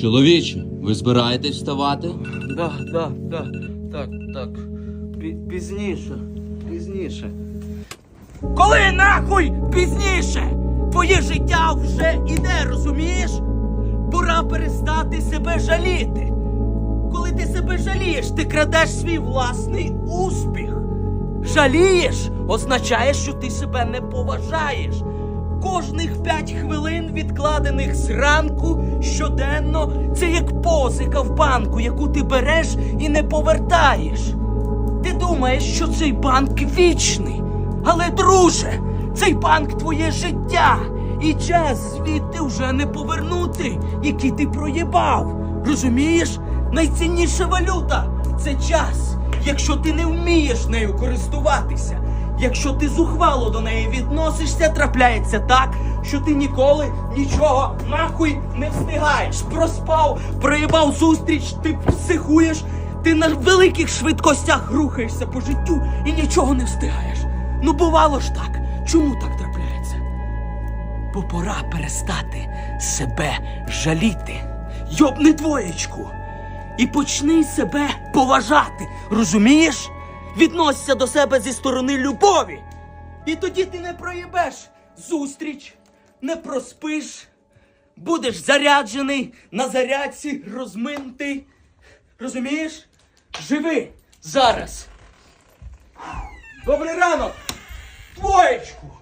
Чоловіче, ви збираєтесь вставати? Да, да, да, так, так. Пі- пізніше, пізніше. Коли нахуй пізніше? Твоє життя вже іде, розумієш? Пора перестати себе жаліти. Коли ти себе жалієш, ти крадеш свій власний успіх. Жалієш означає, що ти себе не поважаєш. Кожних п'ять хвилин, відкладених зранку щоденно, це як позика в банку, яку ти береш і не повертаєш. Ти думаєш, що цей банк вічний. Але, друже, цей банк твоє життя. І час звідти вже не повернути, який ти проєбав. Розумієш? Найцінніша валюта це час. Якщо ти не вмієш нею користуватися, якщо ти зухвало до неї відносишся, трапляється так, що ти ніколи нічого нахуй не встигаєш. Проспав, проїбав зустріч, ти психуєш, ти на великих швидкостях рухаєшся по життю і нічого не встигаєш. Ну бувало ж так. Чому так трапляється? Бо пора перестати себе жаліти. Йобни двоєчку. І почни себе поважати. Розумієш? Відносься до себе зі сторони любові. І тоді ти не проїбеш зустріч, не проспиш, будеш заряджений на зарядці, розминтий. Розумієш? Живи зараз. Добрий ранок! Двоєчку!